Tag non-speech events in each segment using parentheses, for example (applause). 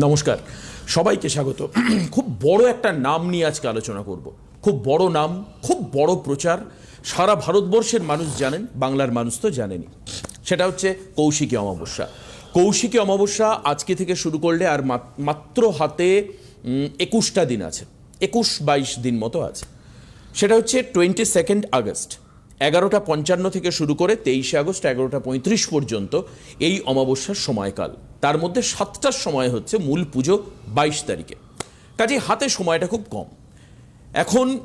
নমস্কার। সবাইকে স্বাগত। (clears throat) খুব বড় একটা নাম নিয়ে আজকে আলোচনা করব। খুব বড় নাম, খুব বড় প্রচার। সারা ভারতবর্ষের মানুষ জানেন, বাংলার মানুষ তো জানেনি সেটা হচ্ছে কৌশিকী অমাবস্যা। কৌশিকী অমাবস্যা আজকে থেকে শুরু করলে আর মাত- মাত্র হাতে একুশটা দিন আছে। একুশ বাইশ দিন মতো আছে। সেটা হচ্ছে টোয়েন্টি সেকেন্ড আগস্ট এগারোটা পঞ্চান্ন থেকে শুরু করে তেইশে আগস্ট এগারোটা পঁয়ত্রিশ পর্যন্ত এই অমাবস্যার সময়কাল। তার মধ্যে সাতটার সময় হচ্ছে মূল পুজো বাইশ তারিখে। কাজে হাতে সময়টা খুব কম। এখন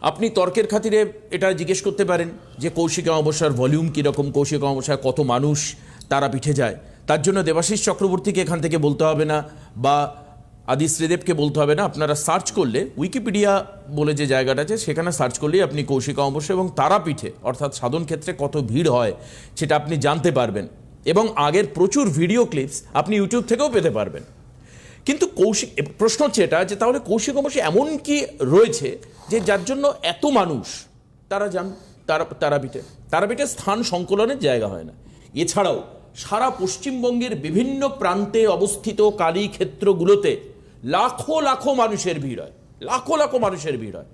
আপনি তর্কের খাতিরে এটা জিজ্ঞেস করতে পারেন যে কৌশিক অমাবস্যার ভলিউম কীরকম, কৌশিক অমাবস্যায় কত মানুষ তারা পিঠে যায়। তার জন্য দেবাশিস চক্রবর্তীকে এখান থেকে বলতে হবে না বা আদি শ্রীদেবকে বলতে হবে না, আপনারা সার্চ করলে, উইকিপিডিয়া বলে যে জায়গাটা আছে, সেখানে সার্চ করলেই আপনি কৌশিক অমাবস্যা এবং তারাপীঠে, অর্থাৎ সাধন ক্ষেত্রে কত ভিড় হয়, সেটা আপনি জানতে পারবেন। এবং আগের প্রচুর ভিডিও ক্লিপস আপনি ইউটিউব থেকেও পেতে পারবেন। কিন্তু কৌশিক প্রশ্ন হচ্ছে এটা, যে তাহলে কৌশিক অবশ্যই এমন কি রয়েছে, যে যার জন্য এত মানুষ, তারা যান, তারা, তারাপীঠে তারাপীঠে স্থান সংকলনের জায়গা হয় না। এছাড়াও, সারা পশ্চিমবঙ্গের বিভিন্ন প্রান্তে অবস্থিত কালী ক্ষেত্রগুলোতে লাখো লাখো মানুষের ভিড় হয়। লাখো লাখো মানুষের ভিড় হয়।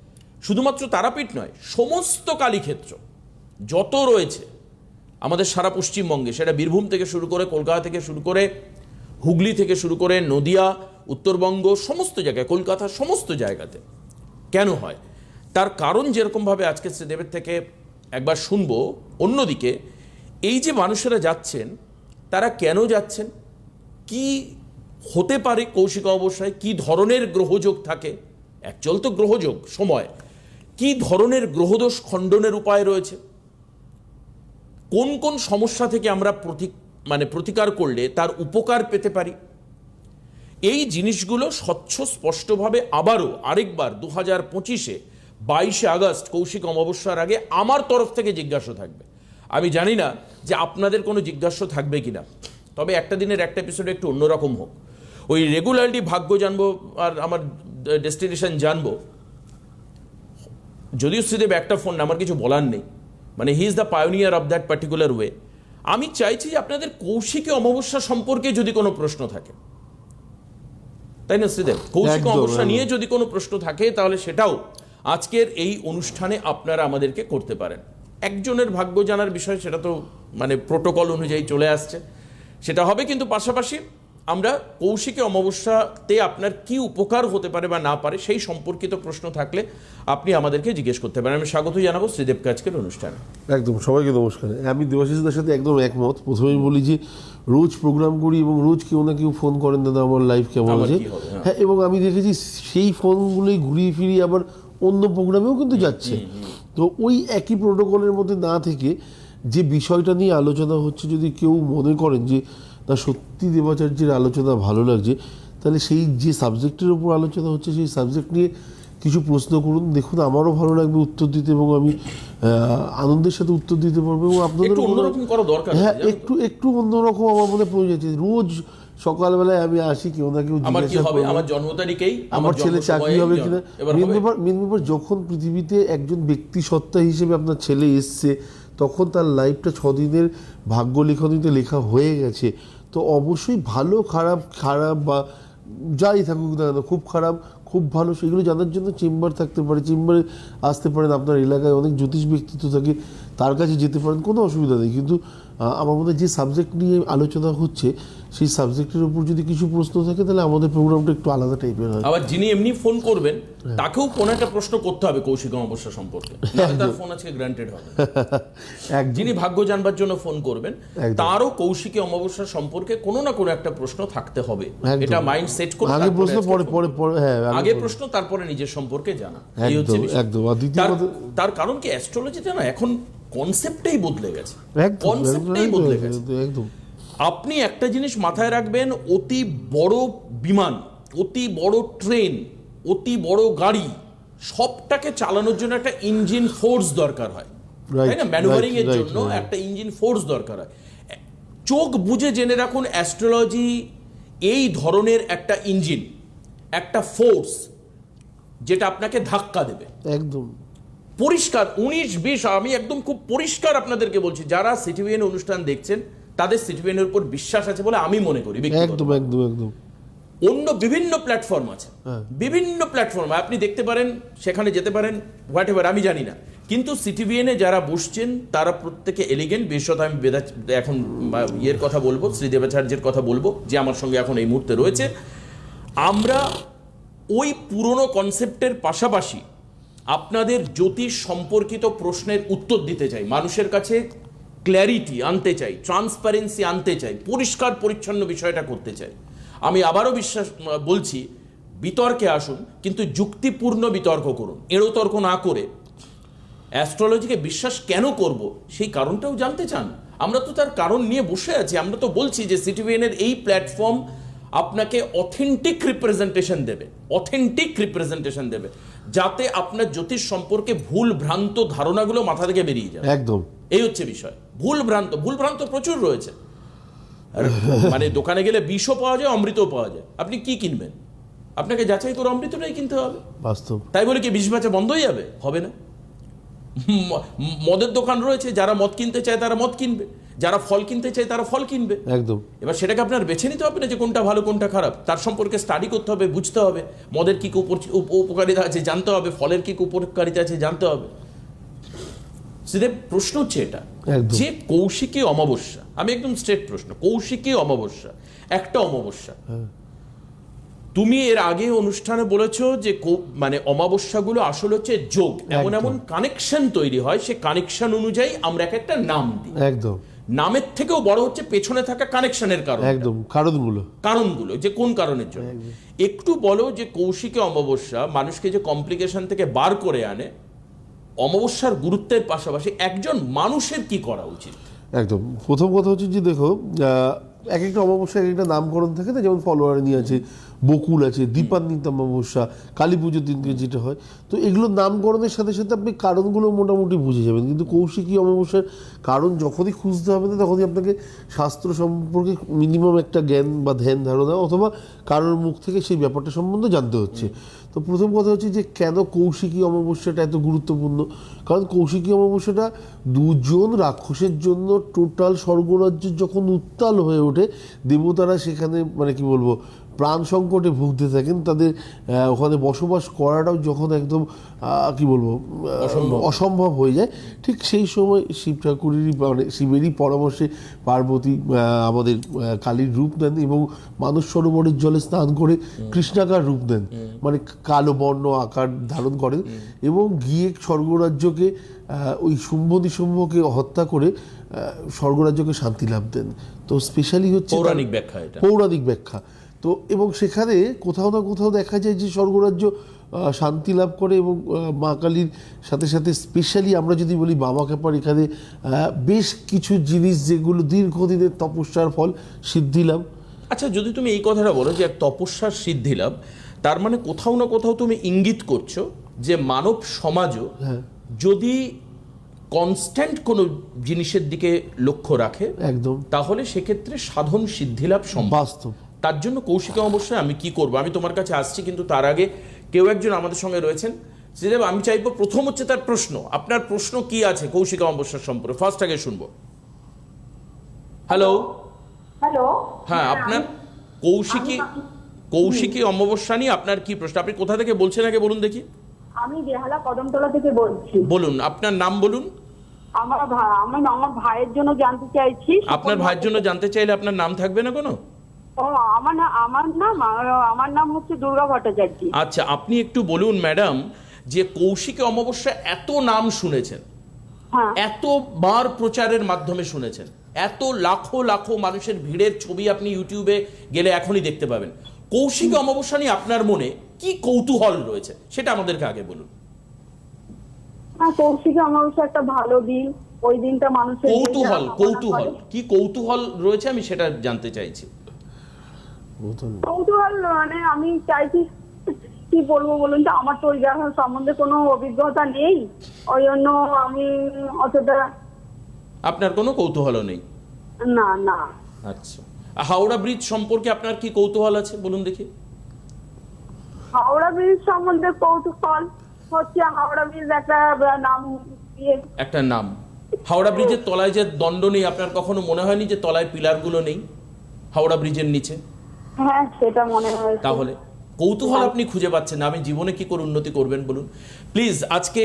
শুধুমাত্র তারাপীঠ নয়, সমস্ত কালীক্ষেত্র যত রয়েছে, আমাদের সারা পশ্চিমবঙ্গে, সেটা বীরভূম থেকে শুরু করে কলকাতা থেকে শুরু করে হুগলি থেকে শুরু করে নদিয়া, উত্তরবঙ্গ, সমস্ত জায়গায় কলকাতা সমস্ত জায়গাতে কেন হয়? তার কারণ যেরকমভাবে আজকে শ্রীদেবের থেকে একবার শুনব, অন্যদিকে এই যে মানুষেরা যাচ্ছেন, তারা কেন যাচ্ছেন? কি হতে পারে কৌশিক অবস্যায় কি ধরনের গ্রহযোগ থাকে? একচল তো গ্রহযোগ, সময়। কি ধরনের গ্রহদোষ খণ্ডনের উপায় রয়েছে? কোন কোন সমস্যা থেকে আমরা প্রতি মানে প্রতিকার করলে তার উপকার পেতে পারি? এই জিনিসগুলো স্বচ্ছ, স্পষ্টভাবে আবারও আরেকবার দু হাজার পঁচিশে বাইশে আগস্ট কৌশিক অমাবস্যার আগে আমার তরফ থেকে জিজ্ঞাসা থাকবে। আমি জানি না যে আপনাদের কোনো জিজ্ঞাসা থাকবে কিনা। তবে একটা দিনের একটা এপিসোড একটু অন্যরকম হোক। ওই রেগুলারলি ভাগ্য জানব আর আমার ডেস্টিনেশন জানব। যদিও শ্রীদেব একটা ফোন আমার কিছু বলার নেই। মানে he is the pioneer of that particular way আমি চাইছি যে আপনাদের কৌশিকী অমাবস্যা সম্পর্কে যদি কোনো প্রশ্ন থাকে। তাই না শ্রীদেব? কৌশিক অমাবস্যা নিয়ে যদি কোনো প্রশ্ন থাকে তাহলে সেটাও আজকের এই অনুষ্ঠানে আপনারা আমাদেরকে করতে পারেন। একজনের ভাগ্য জানার বিষয় সেটা তো মানে প্রোটোকল অনুযায়ী চলে আসছে। সেটা হবে কিন্তু পাশাপাশি আমরা কৌশিকী অমাবস্যাতে আপনার কি উপকার হতে পারে বা না পারে সেই সম্পর্কিত প্রশ্ন থাকলে আপনি আমাদেরকে জিজ্ঞেস করতে পারেন। আমি স্বাগত জানাব শ্রীদেবকে আজকের অনুষ্ঠানে। একদম সবাইকে নমস্কার। আমি দেবাশিসদের সাথে একদম একমত। প্রথমেই বলি যে রোজ প্রোগ্রাম করি এবং রোজ কেউ না কেউ ফোন করেন দাদা আমার লাইফ কেমন আছে? হ্যাঁ। হ্যাঁ এবং আমি দেখেছি সেই ফোনগুলোই ঘুরিয়ে ফিরিয়ে আবার অন্য প্রোগ্রামেও কিন্তু যাচ্ছে। তো ওই একই প্রোটোকলের মধ্যে না থেকে যে বিষয়টা নিয়ে আলোচনা হচ্ছে যদি কেউ মনে করেন যে না সত্যি দেবাচার্যের আলোচনা ভালো লাগছে। তাহলে সেই যে সাবজেক্টের উপর আলোচনা হচ্ছে সেই সাবজেক্ট নিয়ে কিছু প্রশ্ন করুন। দেখুন আমারও ভালো লাগবে উত্তর দিতে এবং আমি আনন্দের সাথে উত্তর দিতে পারব এবং আপনাদের হ্যাঁ একটু একটু অন্যরকম আমার মনে প্রয়োজন আছে। রোজ সকালবেলায় আমি আসি কেউ না কেউ আমার কি হবে? আমার জন্ম তারিখেই? আমার ছেলে চাকরি হবে কিনা? মেন মেন ব্যাপার যখন পৃথিবীতে একজন ব্যক্তি সত্তা হিসেবে আপনার ছেলে এসছে তখন তার লাইফটা ছদিনের ভাগ্য লিখনিতে লেখা হয়ে গেছে। তো অবশ্যই ভালো, খারাপ খারাপ বা যাই থাকুক না কেন, খুব খারাপ, খুব ভালো, সেগুলো জানার জন্য চেম্বার থাকতে পারে। চেম্বারে আসতে পারেন, আপনার এলাকায় অনেক জ্যোতিষ ব্যক্তিত্ব থাকে, তার কাছে যেতে পারেন, কোনো অসুবিধা নেই। কিন্তু আমার হয় যে সাবজেক্ট নিয়ে আলোচনা হচ্ছে সেই সাবজেক্টের উপর যদি কিছু প্রশ্ন থাকে তাহলে আমাদের প্রোগ্রামটা একটু আলাদা টাইপের হয়। আবার যিনি এমনি ফোন করবেন হ্যাঁ। তাকেও কোনো একটা প্রশ্ন করতে হবে কৌশিক অমাবস্যা সম্পর্কে। তার ফোন আজকে গ্রান্টেড হবে। (laughs) একদম। যিনি ভাগ্য জানবার জন্য ফোন করবেন তারও কৌশিকী অমাবস্যা সম্পর্কে কোনো না কোনো একটা প্রশ্ন থাকতে হবে। এটা মাইন্ড সেট করে আগে প্রশ্ন পরে পরে পরে হ্যাঁ আগে প্রশ্ন। তারপরে নিজের সম্পর্কে জানা। এই হচ্ছে একদম তার কারণ কি? অ্যাস্ট্রোলজিতে না এখন কনসেপ্টটাই বদলে গেছে। কনসেপ্টটাই বদলে গেছে। একদম, একদম আপনি একটা জিনিস মাথায় রাখবেন অতি বড় বিমান অতি বড় ট্রেন অতি বড় গাড়ি সবটাকে চালানোর জন্য একটা ইঞ্জিন ফোর্স দরকার হয়। তাই না? ম্যানুভারিং এর জন্য একটা ইঞ্জিন ফোর্স দরকার হয়। চোখ বুঝে জেনে রাখুন অ্যাস্ট্রোলজি এই ধরনের একটা ইঞ্জিন একটা ফোর্স যেটা আপনাকে ধাক্কা দেবে। একদম। পরিষ্কার উনিশ বিশ আমি একদম খুব পরিষ্কার আপনাদেরকে বলছি যারা সিটিভিএন অনুষ্ঠান দেখছেন তাদের সিটিভিএনের উপর বিশ্বাস আছে বলে আমি মনে করি একদম একদম একদম। অন্য বিভিন্ন প্ল্যাটফর্ম আছে বিভিন্ন প্ল্যাটফর্ম আপনি দেখতে পারেন সেখানে যেতে পারেন হোয়াট এভার আমি জানি না। কিন্তু সিটিভিএনে যারা বসছেন তারা প্রত্যেকে এলিগেন্ট বিশেষত আমি বেদা এখন ইয়ের কথা বলব শ্রীদেবাচার্যের কথা বলব যে আমার সঙ্গে এখন এই মুহূর্তে রয়েছে। আমরা ওই পুরনো কনসেপ্টের পাশাপাশি আপনাদের জ্যোতিষ সম্পর্কিত প্রশ্নের উত্তর দিতে চাই। মানুষের কাছে ক্ল্যারিটি আনতে চাই ট্রান্সপারেন্সি আনতে চাই, পরিষ্কার পরিচ্ছন্ন বিষয়টা করতে চাই। আমি আবারও বিশ্বাস বলছি, বিতর্কে আসুন, কিন্তু যুক্তিপূর্ণ বিতর্ক করুন। এড়ো তর্ক না করে অ্যাস্ট্রোলজিকে বিশ্বাস কেন করব? সেই কারণটাও জানতে চান। আমরা তো তার কারণ নিয়ে বসে আছি। আমরা তো বলছি যে সিটিভিএনের এই প্ল্যাটফর্ম আপনাকে অথেন্টিক রিপ্রেজেন্টেশন দেবে। অথেন্টিক রিপ্রেজেন্টেশন দেবে। যাতে আপনার জ্যোতিষ সম্পর্কে ভুল ভ্রান্ত ধারণাগুলো মাথা থেকে বেরিয়ে যায়। একদম। এই হচ্ছে বিষয়। ভুল ভ্রান্ত ভুল ভ্রান্ত প্রচুর রয়েছে। মানে দোকানে গেলে বিষও পাওয়া যায় অমৃতও পাওয়া যায়। আপনি কি কিনবেন? আপনাকে যাচাই করে অমৃতটাই কিনতে হবে। বাস্তব। তাই বলে কি বিষ বেচা বন্ধ হয়ে যাবে? হবে না। মদের দোকান রয়েছে যারা মদ কিনতে চায় তারা মদ কিনবে। যারা ফল কিনতে চায় তারা ফল কিনবে। একদম। এবার সেটাকে আপনার বেছে নিতে হবে না যে কোনটা ভালো কোনটা খারাপ। তার সম্পর্কে স্টাডি করতে হবে বুঝতে হবে। মদের কি উপকারিতা আছে জানতে হবে ফলের কি উপকারিতা আছে জানতে হবে। সেটা প্রশ্ন হচ্ছে এটা। যে কৌশিকী অমাবস্যা আমি একদম স্ট্রেট প্রশ্ন কৌশিকী অমাবস্যা একটা অমাবস্যা। তুমি এর আগে অনুষ্ঠানে বলেছ যে মানে অমাবস্যাগুলো আসলে হচ্ছে যোগ। এমন এমন কানেকশন তৈরি হয় সে কানেকশন অনুযায়ী আমরা এক একটা নাম দিই। একদম। নামের থেকেও বড় হচ্ছে পেছনে থাকা কানেকশনের কারণ একদম কারণগুলো। কারণগুলো যে কোন কারণের জন্য? একটু বলো যে কৌশিকে অমাবস্যা মানুষকে যে কমপ্লিকেশন থেকে বার করে আনে অমাবস্যার গুরুত্বের পাশাপাশি একজন মানুষের কি করা উচিত? একদম। প্রথম কথা হচ্ছে যে দেখো এক একটা অমাবস্যা এক একটা নামকরণ থাকে না যেমন ফলোয়ার নিয়ে আছে বকুল আছে, দীপান্বিত অমাবস্যা, কালী পুজোর দিনকে যেটা হয়। তো এগুলো নামকরণের সাথে সাথে আপনি কারণগুলো মোটামুটি বুঝে যাবেন। কিন্তু কৌশিকী অমাবস্যার কারণ যখনই খুঁজতে হবে না, তখনই আপনাকে শাস্ত্র সম্পর্কে মিনিমাম একটা জ্ঞান বা ধ্যান, ধারণা অথবা কারোর মুখ থেকে সেই ব্যাপারটা সম্বন্ধে জানতে হচ্ছে। তো প্রথম কথা হচ্ছে যে, কেন কৌশিকী অমাবস্যাটা এত গুরুত্বপূর্ণ? কারণ কৌশিকী অমাবস্যাটা দুজন রাক্ষসের জন্য টোটাল স্বর্গরাজ্য যখন উত্তাল হয়ে ওঠে, দেবতারা সেখানে মানে কি বলব প্রাণ সংকটে ভুগতে থাকেন তাদের ওখানে বসবাস করাটাও যখন একদম কি বলব অসম্ভব। হয়ে যায়। ঠিক সেই সময় শিব ঠাকুরেরই মানে শিবেরই পরামর্শে পার্বতী আমাদের কালীর রূপ নেন এবং মানস সরোবরের জলে স্নান করে কৃষ্ণাকার রূপ নেন মানে কালো বর্ণ আকার ধারণ করেন এবং গিয়ে স্বর্গরাজ্যকে ওই শুম্ভ নিশুম্ভকে হত্যা করে স্বর্গরাজ্যকে শান্তি লাভ দেন। তো স্পেশালি হচ্ছে পৌরাণিক ব্যাখ্যা পৌরাণিক ব্যাখ্যা। তো এবং সেখানে কোথাও না কোথাও দেখা যায় যে স্বর্গরাজ্য শান্তি লাভ করে এবং মা কালীর সাথে সাথে স্পেশালি আমরা যদি বলি বাবা ক্যাপার এখানে বেশ কিছু জিনিস যেগুলো দীর্ঘদিনের তপস্যার ফল সিদ্ধি লাভ। আচ্ছা যদি তুমি এই কথাটা বলো যে এক তপস্যার সিদ্ধি লাভ তার মানে কোথাও না কোথাও তুমি ইঙ্গিত করছ যে মানব সমাজও যদি কনস্ট্যান্ট কোনো জিনিসের দিকে লক্ষ্য রাখে একদম। তাহলে সেক্ষেত্রে সাধন সিদ্ধিলাভ সম্ভব। বাস্তব। তার জন্য কৌশিক অবশ্যই আমি কি করব? আমি তোমার কাছে আসছি কিন্তু তার আগে কেউ একজন আমাদের সঙ্গে রয়েছেন। শ্রীদেব আমি চাইব প্রথম হচ্ছে তার প্রশ্ন। আপনার প্রশ্ন কি আছে কৌশিক অমাবস্যার সম্পর্কে? ফার্স্ট আগে শুনব। হ্যালো হ্যালো হ্যাঁ আপনার কৌশিকী কৌশিকী অমাবস্যা নিয়ে আপনার কি প্রশ্ন? আপনি কোথা থেকে বলছেন আগে বলুন দেখি। আমি বেহালা কদমতলা থেকে বলছি। বলুন আপনার নাম বলুন। আমার আমার ভাইয়ের জন্য জানতে চাইছি। আপনার ভাইয়ের জন্য জানতে চাইলে আপনার নাম থাকবে না কোনো? ও আমার না আমার নাম আমার নাম হচ্ছে দুর্গা ভট্টাচার্য। আচ্ছা আপনি একটু বলুন ম্যাডাম যে কৌশিকী অমাবস্যা এত নাম শুনেছেন। হ্যাঁ। এতবার প্রচারের মাধ্যমে শুনেছেন। এত লাখো লাখো মানুষের ভিড়ের ছবি আপনি ইউটিউবে গেলে এখনই দেখতে পাবেন। কৌশিক অমাবস্যা নিয়ে আপনার মনে কি কৌতূহল রয়েছে? সেটা আমাদেরকে আগে বলুন। হ্যাঁ কৌশিক অমাবস্যা একটা ভালো দিন। ওই দিনটা মানুষের কৌতূহল কৌতূহল। কি কৌতূহল রয়েছে আমি সেটা জানতে চাইছি। কৌতূহল মানে আমি চাইছি কি বলব বলুন তো? আমার তো ওই জায়গা সম্বন্ধে কোনো অভিজ্ঞতা নেই। ওই জন্য আমি অতটা আপনার কোনো কৌতূহল নেই? না না। আচ্ছা। হাওড়া ব্রিজ সম্পর্কে আপনার কি কৌতূহল আছে? বলুন দেখি। হাওড়া ব্রিজ সম্বন্ধে কৌতূহল হচ্ছে হাওড়া ব্রিজ একটা নাম একটা নাম। হাওড়া ব্রিজের তলায় যে দণ্ড নেই আপনার কখনো মনে হয়নি যে তলায় পিলারগুলো নেই? হাওড়া ব্রিজের নিচে? হ্যাঁ সেটা মনে হয়েছে তাহলে কৌতূহল আপনি খুঁজে পাচ্ছেন না আমি জীবনে কি করে উন্নতি করবেন বলুন। প্লিজ আজকে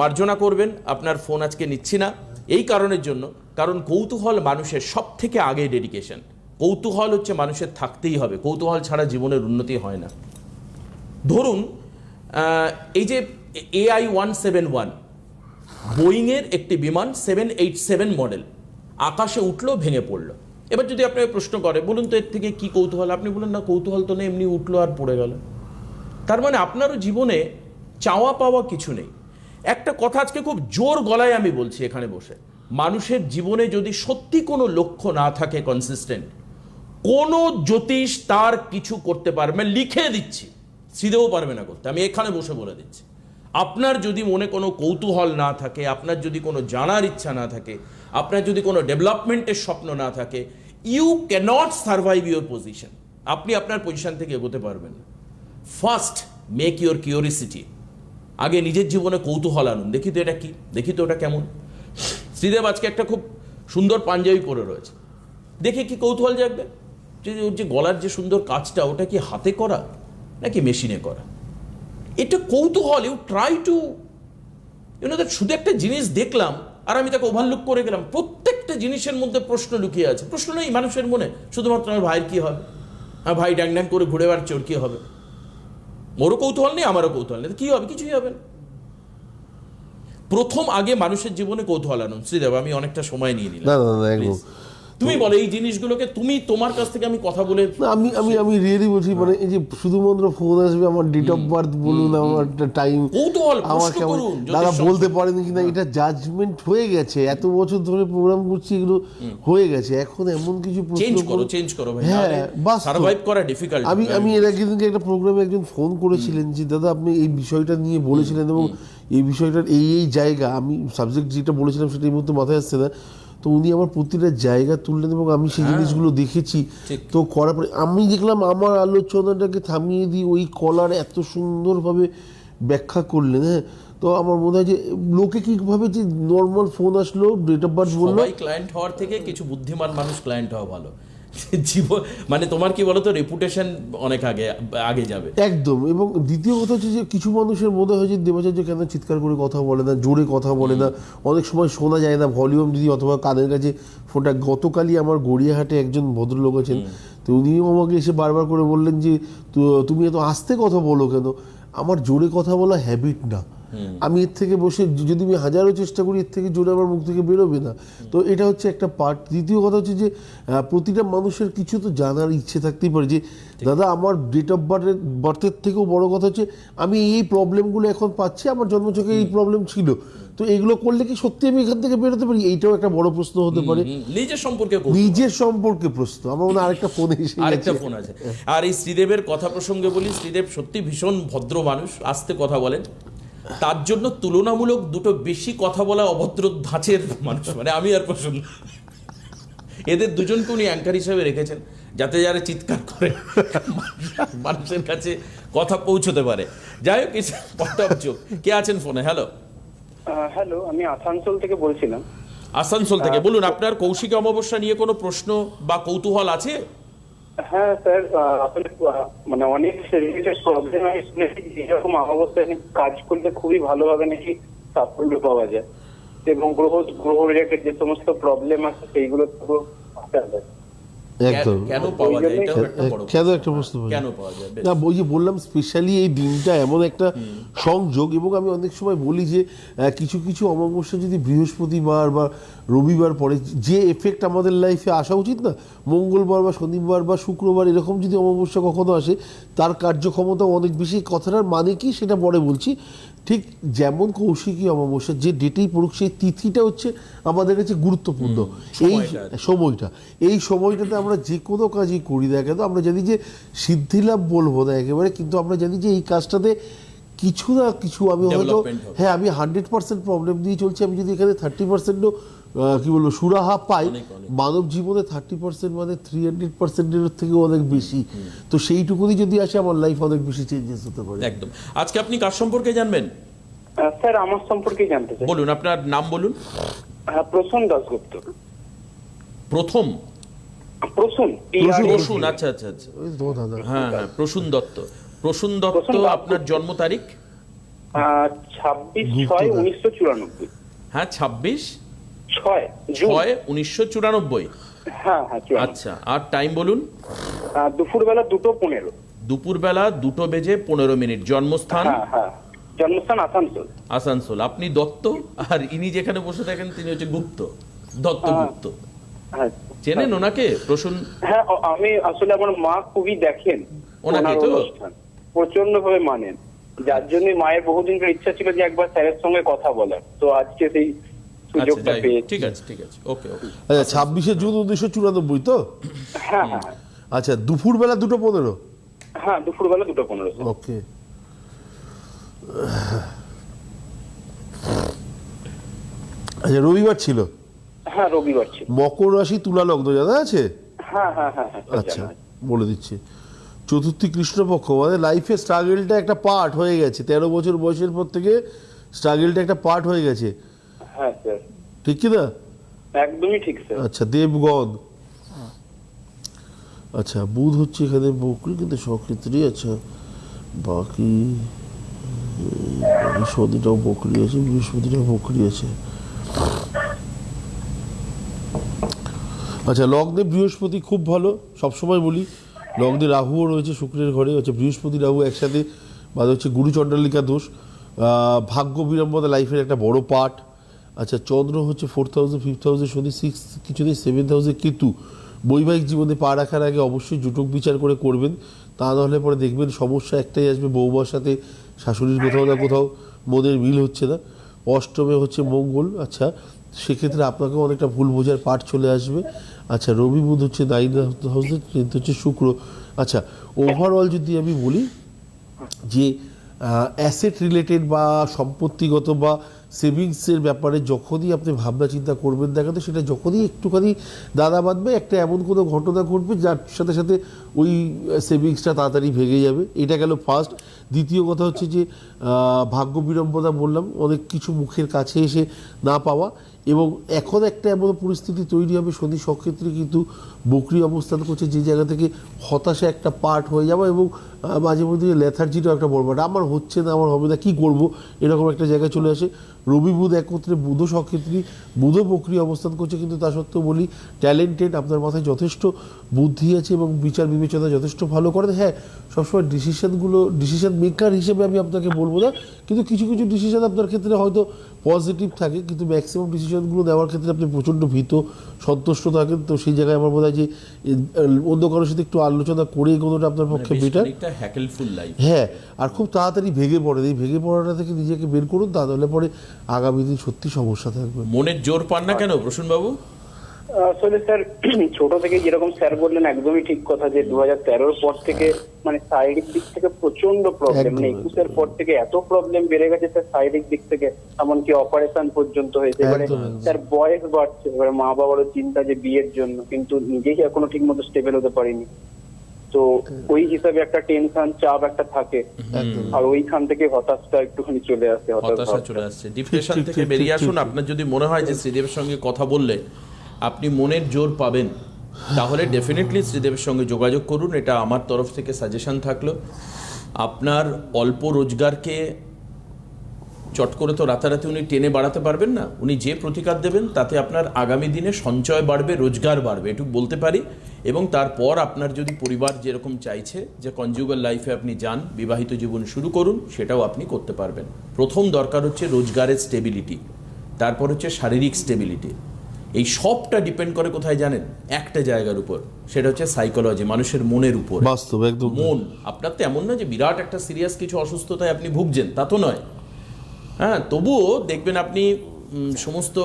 মার্জনা করবেন আপনার ফোন আজকে নিচ্ছি না। এই কারণের জন্য কারণ কৌতূহল মানুষের সব থেকে আগে ডেডিকেশন কৌতূহল হচ্ছে মানুষের থাকতেই হবে কৌতূহল ছাড়া জীবনের উন্নতি হয় না। ধরুন এই যে এআই ওয়ান সেভেন ওয়ান বোয়িংয়ের একটি বিমান সেভেন এইট সেভেন মডেল আকাশে উঠল ভেঙে পড়ল। এবার যদি আপনাকে প্রশ্ন করে বলুন তো এর থেকে কি কৌতূহল? আপনি বলুন না, কৌতূহল তো নেই, এমনি উঠল আর পড়ে গেল। তার মানে আপনারও জীবনে চাওয়া পাওয়া কিছু নেই। একটা কথা আজকে খুব জোর গলায় আমি বলছি এখানে বসে। মানুষের জীবনে যদি সত্যি কোনো লক্ষ্য না থাকে কনসিস্টেন্ট কোনো জ্যোতিষ তার কিছু করতে পারবে লিখে দিচ্ছি শ্রীদেও পারবে না করতে। আমি এখানে বসে বলে দিচ্ছি। আপনার যদি মনে কোনো কৌতূহল না থাকে, আপনার যদি কোনো জানার ইচ্ছা না থাকে, আপনার যদি কোনো ডেভেলপমেন্টের স্বপ্ন না থাকে you cannot survive your position আপনি আপনার পজিশন থেকে এগোতে পারবেন ফার্স্ট মেক ইউর কিউরিসিটি আগে নিজের জীবনে কৌতূহল আনুন। দেখি তো এটা কি? দেখি তো ওটা কেমন? শ্রীদেব আজকে একটা খুব সুন্দর পাঞ্জাবি পরে রয়েছে। দেখে কি কৌতূহল জাগবে? যে ওর যে গলার যে সুন্দর কাজটা, ওটা কি হাতে করা নাকি মেশিনে করা? এটা কৌতূহল। You try to you know that শুধু একটা জিনিস দেখলাম আর আমি তাকে ওভারলুক করে গেলাম। প্রত্যেকটা জিনিসের মধ্যে প্রশ্ন লুকিয়ে আছে। প্রশ্ন নেই মানুষের মনে শুধুমাত্র আমার ভাইয়ের কী হবে? হ্যাঁ ভাই ড্যাং ড্যাং করে ঘুরে বেড়াচ্ছে ওর কী হবে? ওরও কৌতূহল নেই আমারও কৌতূহল নেই। কী কি হবে? কিছুই হবে না। প্রথম আগে মানুষের জীবনে কৌতূহল আনুন শ্রীদেব আমি অনেকটা সময় নিয়ে নিলাম। না, না, না. তুমি বলো এই জিনিসগুলোকে তুমি তোমার কাছ থেকে আমি কথা বলে আমি আমি আমি রিয়েলি বলছি মানে এই যে শুধুমাত্র ফোন আসবে আমার ডেট অফ বার্থ বলুন আমার টাইম কৌতূহল আমার কেমন দাদা বলতে পারেন কিনা এটা জাজমেন্ট হয়ে গেছে। এত বছর ধরে প্রোগ্রাম করছি এগুলো হয়ে গেছে। এখন এমন কিছু প্রশ্ন চেঞ্জ করো চেঞ্জ করো ভাই হ্যাঁ। সার্ভাইভ করা ডিফিকাল্ট আমি আমি এর আগে দিনকে একটা প্রোগ্রামে একজন ফোন করেছিলেন যে দাদা আপনি এই বিষয়টা নিয়ে বলেছিলেন এবং এই বিষয়টার এই এই জায়গা আমি সাবজেক্ট যেটা বলেছিলাম সেটা এই মুহূর্তে মাথায় আসছে না। তো উনি আমার প্রতিটা জায়গা তুললেন এবং আমি সেই জিনিসগুলো দেখেছি। তো করার পরে আমি দেখলাম আমার আলোচনাটাকে থামিয়ে দিয়ে ওই কলার এত সুন্দরভাবে ব্যাখ্যা করলেন হ্যাঁ। তো আমার মনে হয় যে লোকে কীভাবে যে নর্মাল ফোন আসলো ডেট অফ বার্থ বলল। ক্লায়েন্ট হওয়ার থেকে কিছু বুদ্ধিমান মানুষ ক্লায়েন্ট হওয়া ভালো। জীবন মানে তোমার কি বলতো রেপুটেশন অনেক আগে আগে যাবে। একদম এবং দ্বিতীয় কথা হচ্ছে যে কিছু মানুষের মনে হয় যে দেবাচার্য কেন চিৎকার করে কথা বলে না জোরে কথা বলে না। অনেক সময় শোনা যায় না ভলিউম যদি অথবা কাদের কাছে ফোনটা গতকালই আমার গড়িয়াহাটে একজন ভদ্রলোক আছেন তো উনিও আমাকে এসে বারবার করে বললেন যে তুমি এত আস্তে কথা বলো কেন? আমার জোরে কথা বলা হ্যাবিট না। আমি এর থেকে বসে যদি আমি হাজারো চেষ্টা করি এর থেকে জোরে আমার মুখ থেকে বেরোবে না। তো এটা হচ্ছে একটা পার্ট দ্বিতীয় কথা হচ্ছে যে প্রতিটা মানুষের কিছু তো জানার ইচ্ছে থাকতেই পারে যে দাদা আমার ডেট অফ বার্থের বার্থের থেকেও বড় কথা হচ্ছে আমি এই প্রবলেমগুলো এখন পাচ্ছি আমার জন্মচকে এই প্রবলেম ছিল। তো এগুলো করলে কি সত্যি আমি এখান থেকে বেরোতে পারি? এইটাও একটা বড় প্রশ্ন হতে পারে। নিজের সম্পর্কে নিজের সম্পর্কে প্রশ্ন। আমার মনে হয় আরেকটা ফোন এসে আরেকটা ফোন আছে। আর এই শ্রীদেবের কথা প্রসঙ্গে বলি শ্রীদেব সত্যি ভীষণ ভদ্র মানুষ। আস্তে কথা বলেন। তার জন্য তুলনামূলক দুটো বেশি কথা বলা অভদ্র ধাঁচের মানুষ। মানে আমি আর পছন্দ এদের দুজনকে উনি অ্যাঙ্কার হিসেবে রেখেছেন যাতে যারা চিৎকার করে মানুষের কাছে কথা পৌঁছতে পারে। যাই হোক কে আছেন ফোনে হ্যালো হ্যালো আমি আসানসোল থেকে বলছিলাম। আসানসোল থেকে। বলুন আপনার কৌশিক অমাবস্যা নিয়ে কোনো প্রশ্ন বা কৌতূহল আছে? হ্যাঁ স্যার আহ, আসলে আহ, মানে অনেক রিলেটেড প্রবলেম আমি শুনেছি যে এরকম অবস্থায় নাকি কাজ করলে খুবই ভালোভাবে নাকি সাফল্য পাওয়া যায় এবং গ্রহ গ্রহ রিলেটেড যে সমস্ত প্রবলেম আছে সেইগুলো থেকেও বাঁচা যায়। একদম। কেন পাওয়া যায়? এটাও একটা বড় কেন একটা প্রশ্ন বলি? কেন পাওয়া যায়? না ওই যে বললাম স্পেশালি এই দিনটা এমন একটা সংযোগ এবং আমি অনেক সময় বলি যে কিছু কিছু অমাবস্যা যদি বৃহস্পতিবার বা রবিবার পরে যে এফেক্ট আমাদের লাইফে আসা উচিত না মঙ্গলবার বা শনিবার বা শুক্রবার এরকম যদি অমাবস্যা কখনো আসে তার কার্যক্ষমতা অনেক বেশি কথাটার মানে কি সেটা পরে বলছি। ঠিক যেমন কৌশিকী অমাবস্যা যে ডেটেই পড়ুক সেই তিথিটা হচ্ছে আমাদের কাছে গুরুত্বপূর্ণ। এই সময়টা এই সময়টাতে আমরা যে কোনো কাজই করি না কেন আমরা জানি যে সিদ্ধিলাভ বলব না একেবারে কিন্তু আমরা জানি যে এই কাজটাতে কিছু না কিছু আমি হয়তো হ্যাঁ আমি হান্ড্রেড পার্সেন্ট প্রবলেম দিয়ে চলছি। আমি যদি এখানে থার্টি পার্সেন্টও কি বলব সুরাহা পাই। মানব জীবনে থার্টি পার্সেন্ট মানে থ্রি হান্ড্রেড পার্সেন্টের থেকেও অনেক বেশি। তো সেইটুকুনি যদি আসে আমার লাইফ অনেক বেশি চেঞ্জেস হতে পারে। একদম। আজকে আপনি কার সম্পর্কে জানবেন? স্যার আমার সম্পর্কে জানতে চাই। বলুন আপনার নাম বলুন। হ্যাঁ প্রসন্ন দাসগুপ্ত প্রথম? প্রসূন আচ্ছা আচ্ছা আচ্ছা। হ্যাঁ হ্যাঁ প্রসূন দত্ত। প্রসূন দত্ত আপনার জন্ম তারিখ? ছাব্বিশ ছয় উনিশশো চুরানব্বই। হ্যাঁ ছাব্বিশ ছয় ছয় উনিশশো চুরানব্বই। হ্যাঁ হ্যাঁ আচ্ছা আর টাইম বলুন? দুপুরবেলা দুটো পনেরো। দুপুরবেলা দুটো বেজে পনেরো মিনিট। জন্মস্থান? হ্যাঁ জন্মস্থান আসানসোল। আসানসোল। আপনি দত্ত? আর ইনি যেখানে বসে থাকেন তিনি হচ্ছে গুপ্ত। দত্ত গুপ্ত। হ্যাঁ। চেনেন ওনাকে? প্রসূন হ্যাঁ আমি আসলে আমার মা খুবই দেখেন ওনাকে তো? প্রচণ্ড ভাবে মানেন। যার জন্য মায়ের বহুদিনকার ইচ্ছা ছিল যে একবার স্যারের সঙ্গে কথা বলার। তো আজকে সেই সুযোগটা পেয়েছি। ঠিক আছে ঠিক আছে। ওকে ওকে। আচ্ছা ছাব্বিশে জুন উনিশশো চুরানব্বই তো? হ্যাঁ হ্যাঁ হ্যাঁ। আচ্ছা দুপুরবেলা দুটো পনেরো? হ্যাঁ দুপুরবেলা দুটো পনেরো ওকে। আচ্ছা রবিবার ছিল? হ্যাঁ রবিবার ছিল। মকর রাশি তুলা লগ্ন জানা আছে? হ্যাঁ হ্যাঁ হ্যাঁ হ্যাঁ আচ্ছা বলে দিচ্ছি। চতুর্থী কৃষ্ণপক্ষ মানে লাইফে স্ট্রাগলটা একটা পার্ট হয়ে গেছে। তেরো বছর বয়সের পর থেকে স্ট্রাগলটা একটা পার্ট হয়ে গেছে। ঠিক কি না একদমই ঠিক স্যার আচ্ছা দেবগণ আচ্ছা বুধ হচ্ছে এখানে বকরি কিন্তু সক্ষেত্রী আচ্ছা বাকি বৃহস্পতিটাও বকরি আছে বৃহস্পতিটাও বকরি আছে। আচ্ছা লগ্নে বৃহস্পতি খুব ভালো সবসময় বলি লগ্নে রাহুও রয়েছে শুক্রের ঘরে হচ্ছে বৃহস্পতি রাহু একসাথে বা হচ্ছে গুরুচণ্ডালিকা দোষ। ভাগ্য বিড়ম্বনা লাইফের একটা বড় পার্ট আচ্ছা চন্দ্র হচ্ছে ফোর থাউজেন্ড ফিফথ থাউজেন্ড শনি সিক্স কিছুদিন সেভেন হাউসে কেতু। বৈবাহিক জীবনে পা রাখার আগে অবশ্যই জুটক বিচার করে করবেন। তা নাহলে পরে দেখবেন সমস্যা একটাই আসবে, বৌমার সাথে শাশুড়ির কোথাও না কোথাও মনের মিল হচ্ছে না। অষ্টমে হচ্ছে মঙ্গল আচ্ছা সেক্ষেত্রে আপনাকেও অনেকটা ভুল বোঝার পাঠ চলে আসবে। আচ্ছা রবি বুধ হচ্ছে নাইন হাউসে হচ্ছে শুক্র। আচ্ছা ওভারঅল যদি আমি বলি যে অ্যাসেট রিলেটেড বা সম্পত্তিগত বা সেভিংসের ব্যাপারে যখনই আপনি ভাবনা চিন্তা করবেন দেখাতে সেটা যখনই একটুখানি দাদা বাঁধবে, একটা এমন কোনো ঘটনা ঘটবে যার সাথে সাথে ওই সেভিংসটা তাড়াতাড়ি ভেঙে যাবে। এটা গেল ফার্স্ট দ্বিতীয় কথা হচ্ছে যে ভাগ্য বিড়ম্বনা বললাম, অনেক কিছু মুখের কাছে এসে না পাওয়া। এবং এখন একটা এমন পরিস্থিতি তৈরি হবে শনি সক্ষেত্রে কিন্তু বকরি অবস্থান করছে, যে জায়গা থেকে হতাশা একটা পার্ট হয়ে যাওয়া এবং মাঝে মধ্যে ল্যাথার্জিটাও একটা বড় part। আমার হচ্ছে না, আমার হবে না, কি করব? এরকম একটা জায়গায় চলে আসে। রবি বুধ একত্রে বুধ সক্ষেত্রী বুধ বকরি অবস্থান করছে, কিন্তু তা সত্ত্বেও বলি ট্যালেন্টেড আপনার মাথায় যথেষ্ট বুদ্ধি আছে এবং বিচার বিবেচনা যথেষ্ট ভালো করেন। হ্যাঁ সবসময় ডিসিশনগুলো ডিসিশন মেকার হিসেবে আমি আপনাকে বলব না, কিন্তু কিছু কিছু ডিসিশন আপনার ক্ষেত্রে হয়তো পজিটিভ থাকে কিন্তু ম্যাক্সিমাম ডিসিশনগুলো দেওয়ার ক্ষেত্রে আপনি প্রচণ্ড ভীত সন্তুষ্ট থাকেন। তো সেই জায়গায় আমার মনে হয় যে অন্য কারোর সাথে একটু আলোচনা করে কোনোটা আপনার পক্ষে বেটার লাইফ হ্যাঁ আর খুব তাড়াতাড়ি ভেঙে পড়ে। এই ভেঙে পড়াটা থেকে নিজেকে বের করুন তা নাহলে পরে আগামী দিন সত্যি সমস্যা থাকবে। মনের জোর পান না কেন প্রসূন বাবু আসলে স্যার ছোট থেকে যেরকম স্যার বললেন একদমই ঠিক কথা যে দু হাজার তেরোর পর থেকে মানে শারীরিক দিক থেকে প্রচণ্ড প্রবলেম মানে একুশের পর থেকে এত প্রবলেম বেড়ে গেছে স্যার শারীরিক দিক থেকে এমনকি অপারেশন পর্যন্ত হয়েছে। এবারে। স্যার বয়স বাড়ছে এবারে মা বাবারও চিন্তা যে বিয়ের জন্য কিন্তু নিজেই এখনও ঠিক মতো স্টেবল হতে পারিনি। তো ওই হিসাবে একটা টেনশন চাপ একটা থাকে। আর ওইখান থেকে হতাশটা একটুখানি চলে আসে হতাশ হতাশা চলে আসছে। ডিপ্রেশন থেকে বেরিয়ে আসুন। আপনার যদি মনে হয় যে শ্রীদেবের সঙ্গে কথা বললে আপনি মনের জোর পাবেন। তাহলে ডেফিনেটলি শ্রীদেবের সঙ্গে যোগাযোগ করুন। এটা আমার তরফ থেকে সাজেশন থাকল। আপনার অল্প রোজগারকে চট করে তো রাতারাতি উনি টেনে বাড়াতে পারবেন না। উনি যে প্রতিকার দেবেন, তাতে আপনার আগামী দিনে সঞ্চয় বাড়বে, রোজগার বাড়বে, এটুকু বলতে পারি। এবং তারপর আপনার যদি পরিবার যেরকম চাইছে যে কনজুগাল লাইফে আপনি যান, বিবাহিত জীবন শুরু করুন, সেটাও আপনি করতে পারবেন। প্রথম দরকার হচ্ছে রোজগারের স্টেবিলিটি তারপর হচ্ছে শারীরিক স্টেবিলিটি এই সবটা ডিপেন্ড করে কোথায় জানেন? একটা জায়গার উপর। সেটা হচ্ছে সাইকোলজি মানুষের মনের উপর। বাস্তব একদম। মন। আপনার তো এমন না যে বিরাট একটা সিরিয়াস কিছু অসুস্থতায় আপনি ভুগছেন তা তো নয়। হ্যাঁ তবুও দেখবেন আপনি সমস্ত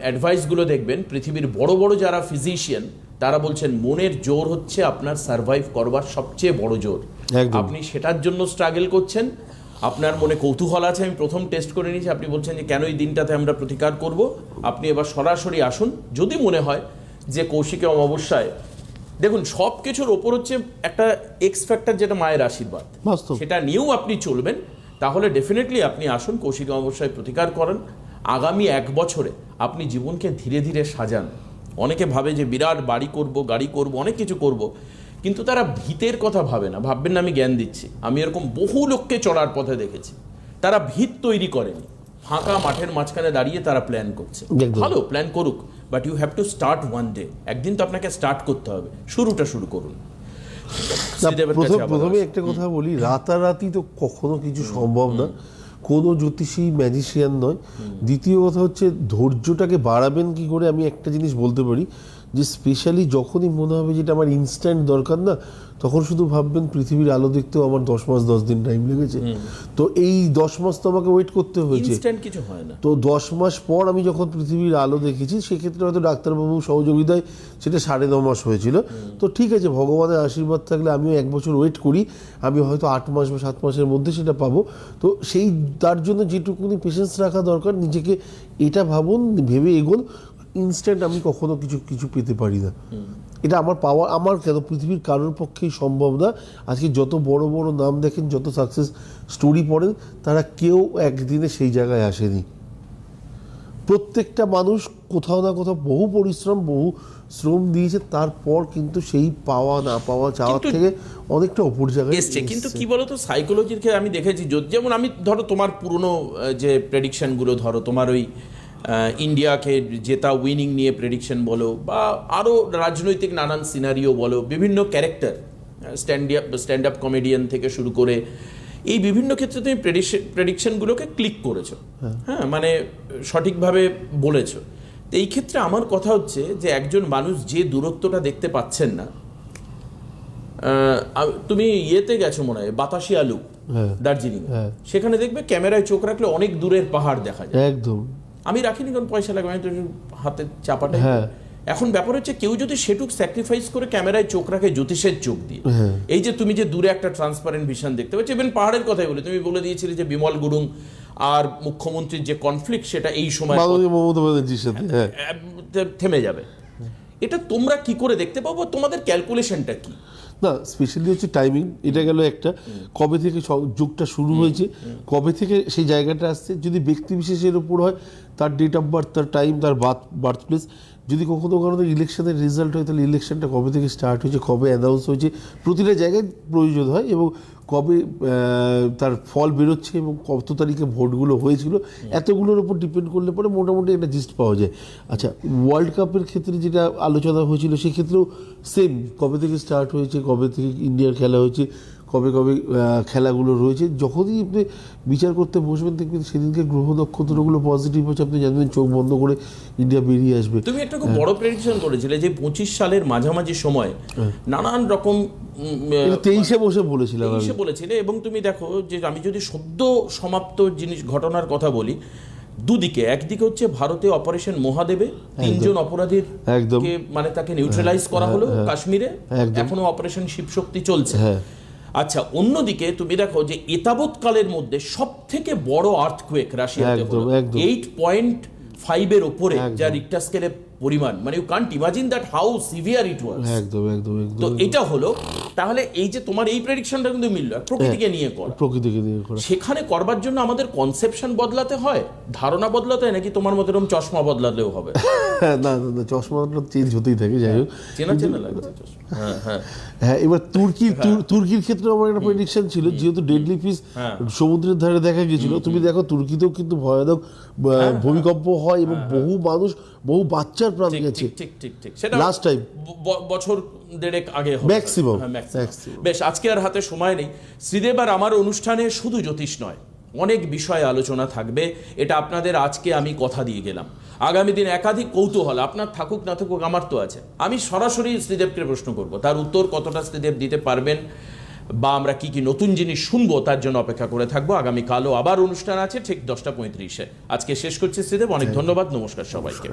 অ্যাডভাইসগুলো দেখবেন পৃথিবীর বড় বড় যারা ফিজিশিয়ান তারা বলছেন মনের জোর হচ্ছে আপনার সার্ভাইভ করবার সবচেয়ে বড় জোর। আপনি সেটার জন্য স্ট্রাগল করছেন আপনার মনে কৌতূহল আছে? আমি প্রথম টেস্ট করে নিয়েছি। আপনি বলছেন যে কেন এই দিনটাতে আমরা প্রতিকার করব? আপনি এবার সরাসরি আসুন। যদি মনে হয় যে কৌশিকে অমাবস্যায় দেখুন সব কিছুর ওপর হচ্ছে একটা এক্স ফ্যাক্টর যেটা মায়ের আশীর্বাদ। সেটা নিয়েও আপনি চলবেন। তাহলে ডেফিনেটলি আপনি আসুন কৌশিক অমাবস্যায় প্রতিকার করেন। আগামী এক বছরে আপনি জীবনকে ধীরে ধীরে সাজান। অনেকে ভাবে যে বিরাট বাড়ি করব গাড়ি করব অনেক কিছু করব। কিন্তু তারা ভিতের কথা ভাবে না। ভাববেন না আমি জ্ঞান দিচ্ছি। আমি এরকম বহু লোককে চড়ার পথে দেখেছি। তারা ভিত তৈরি করেনি। ফাঁকা মাঠের মাঝখানে দাঁড়িয়ে তারা প্ল্যান করছে। ভালো প্ল্যান করুক but you have to start one day একদিন তো আপনাকে স্টার্ট করতে হবে। শুরুটা শুরু করুন। প্রথমে একটা কথা বলি রাতারাতি তো কখনো কিছু সম্ভব না। কোনো জ্যোতিষী ম্যাজিশিয়ান নয়। দ্বিতীয় কথা হচ্ছে ধৈর্যটাকে বাড়াবেন কি করে? আমি একটা জিনিস বলতে পারি। যে স্পেশালি যখনই মনে হবে যেটা আমার ইনস্ট্যান্ট দরকার না তখন শুধু ভাববেন পৃথিবীর আলো দেখতেও আমার দশ মাস দশ দিন টাইম লেগেছে। তো এই দশ মাস তো আমাকে ওয়েট করতে হয়েছে। কিছু হয় না। তো দশ মাস পর আমি যখন পৃথিবীর আলো দেখেছি সেক্ষেত্রে হয়তো ডাক্তারবাবু সহযোগিতায় সেটা সাড়ে ন মাস হয়েছিল। তো ঠিক আছে ভগবানের আশীর্বাদ থাকলে আমিও এক বছর ওয়েট করি আমি হয়তো আট মাস বা সাত মাসের মধ্যে সেটা পাবো। তো সেই তার জন্য যেটুকুনি পেশেন্স রাখা দরকার নিজেকে এটা ভাবুন ভেবে এগোন। ইনস্ট্যান্ট আমি কখনো কিছু কিছু পেতে পারি না। এটা আমার পাওয়া আমার কেন? পৃথিবীর কারোর পক্ষেই সম্ভব না। আজকে যত বড় বড় নাম দেখেন যত সাকসেস স্টোরি পড়েন তারা কেউ একদিনে সেই জায়গায় আসেনি। প্রত্যেকটা মানুষ কোথাও না কোথাও বহু পরিশ্রম বহু শ্রম দিয়েছে তারপর কিন্তু সেই পাওয়া না পাওয়া চাওয়ার থেকে অনেকটা অপর জায়গায় এসছে। কিন্তু। কি বলতো? সাইকোলজির ক্ষেত্রে আমি দেখেছি যেমন আমি ধরো তোমার পুরনো যে প্রেডিকশনগুলো ধরো তোমার ওই ইন্ডিয়াকে জেতা উইনিং নিয়ে প্রেডিকশন বলো বা আরও রাজনৈতিক নানান সিনারিও বলো বিভিন্ন character stand up stand up comedian থেকে শুরু করে এই বিভিন্ন ক্ষেত্রে তুমি প্রেডিকশনগুলোকে ক্লিক করেছ। হ্যাঁ। মানে সঠিকভাবে বলেছ। তো এই ক্ষেত্রে আমার কথা হচ্ছে যে একজন মানুষ যে দূরত্বটা দেখতে পাচ্ছেন না তুমি ইয়েতে গেছো মনে হয় বাতাসি আলু হ্যাঁ। দার্জিলিং হ্যাঁ। সেখানে দেখবে ক্যামেরায় চোখ রাখলে অনেক দূরের পাহাড় দেখা যায়। একদম। আমি রাখিনি কারণ পয়সা লাগবে আমি তো হাতে চাপাটাই। হ্যাঁ। এখন ব্যাপার হচ্ছে কেউ যদি সেটুক স্যাক্রিফাইস করে ক্যামেরায় চোখ রাখে জ্যোতিষের চোখ দিয়ে। হ্যাঁ। এই যে তুমি যে দূরে একটা ট্রান্সপারেন্ট ভিশন দেখতে পাচ্ছ ইভেন পাহাড়ের কথাই বলে তুমি বলে দিয়েছিলে যে বিমল গুরুং আর মুখ্যমন্ত্রীর যে কনফ্লিক্ট সেটা এই সময় হ্যাঁ। থেমে যাবে। এটা তোমরা কি করে দেখতে পাবো তোমাদের ক্যালকুলেশনটা কি? না স্পেশালি হচ্ছে টাইমিং এটা গেল একটা। কবে থেকে যুগটা শুরু হয়েছে কবে থেকে সেই জায়গাটা আসছে যদি ব্যক্তি বিশেষের উপর হয় তার ডেট অফ বার্থ তার টাইম তার বার্থ বার্থ প্লেস যদি কখনো কখনো ইলেকশনের রেজাল্ট হয়, তাহলে ইলেকশনটা কবে থেকে স্টার্ট হয়েছে, কবে অ্যানাউন্স হয়েছে, প্রতিটা জায়গায় প্রয়োজন হয় এবং কবে তার ফল বেরোচ্ছে এবং কত তারিখে ভোটগুলো হয়েছিল, এতগুলোর উপর ডিপেন্ড করলে পরে মোটামুটি একটা জিস্ট পাওয়া যায়। আচ্ছা ওয়ার্ল্ড কাপের ক্ষেত্রে যেটা আলোচনা হয়েছিল, সেক্ষেত্রেও সেম কবে থেকে স্টার্ট হয়েছে, কবে থেকে ইন্ডিয়ার খেলা হয়েছে কবে কবে খেলাগুলো রয়েছে। যখনই আপনি বিচার করতে বসবেন দেখবেন সেদিনকে গ্রহ নক্ষত্রগুলো পজিটিভ হচ্ছে। আপনি জানবেন চোখ বন্ধ করে ইন্ডিয়া বেরিয়ে আসবে। তুমি একটা খুব বড় প্রেডিকশন করেছিলে যে পঁচিশ সালের মাঝামাঝি সময় নানান রকম তেইশে বসে বলেছিলাম তেইশে বলেছিলে এবং তুমি দেখো যে আমি যদি সদ্য সমাপ্ত জিনিস ঘটনার কথা বলি দুদিকে। একদিকে হচ্ছে ভারতে অপারেশন মহাদেবে। তিনজন অপরাধীর একদম। মানে তাকে নিউট্রালাইজ করা হলো কাশ্মীরে। এখনও অপারেশন শিবশক্তি চলছে। হ্যাঁ। আচ্ছা অন্যদিকে তুমি দেখো যে এতাবৎকালের মধ্যে সব থেকে বড় আর্থকুয়েক রাশিয়াতে। এইট পয়েন্ট ফাইভের ওপরে যা রিক্টার স্কেলে পরিমাণ। মানে you can't imagine that how severe it was একদম একদম একদম তো এটা হলো তাহলে এই যে তোমার এই প্রেডিকশনটা কিন্তু মিলল প্রকৃতিকে নিয়ে করা। প্রকৃতিকে নিয়ে করা। সেখানে করবার জন্য আমাদের কনসেপশন বদলাতে হয় ধারণা বদলাতে হয় নাকি তোমার মতো এরকম চশমা বদলালেও হবে? হ্যাঁ, (laughs) না না চশমাটা চেঞ্জ হতেই থাকে যাই হোক। চেনা চেনা লাগছে চশমা। হ্যাঁ হ্যাঁ। হ্যাঁ এবার তুর্কির তুর্কির ক্ষেত্রে আমার একটা প্রেডিকশন ছিল যেহেতু ডেডলি ফিস হ্যাঁ। সমুদ্রের ধারে দেখা গেছিল তুমি দেখো তুর্কিতেও কিন্তু ভয়ানক ভূমিকম্প হয় এবং বহু মানুষ বহু বাচ্চার হ্যাঁ, গেছে। ঠিক ঠিক ঠিক সেটা. ব- ব- বছর দেড়েক আগে. হ্যাঁ। Maximum. বেশ আজকে আর হাতে সময় নেই। শ্রীদেব আর আমার অনুষ্ঠানে শুধু জ্যোতিষ নয় অনেক বিষয়ে আলোচনা থাকবে। এটা আপনাদের আজকে আমি কথা দিয়ে গেলাম। আগামী দিন একাধিক কৌতূহল আপনার থাকুক না থাকুক আমার তো আছে। আমি সরাসরি শ্রীদেবকে প্রশ্ন করব তার উত্তর কতটা শ্রীদেব দিতে পারবেন বা আমরা কি কি নতুন জিনিস শুনব তার জন্য অপেক্ষা করে থাকব। আগামী কালও আবার অনুষ্ঠান আছে ঠিক দশটা পঁয়ত্রিশে। আজকে শেষ করছি শ্রীদেব অনেক ধন্যবাদ নমস্কার সবাইকে।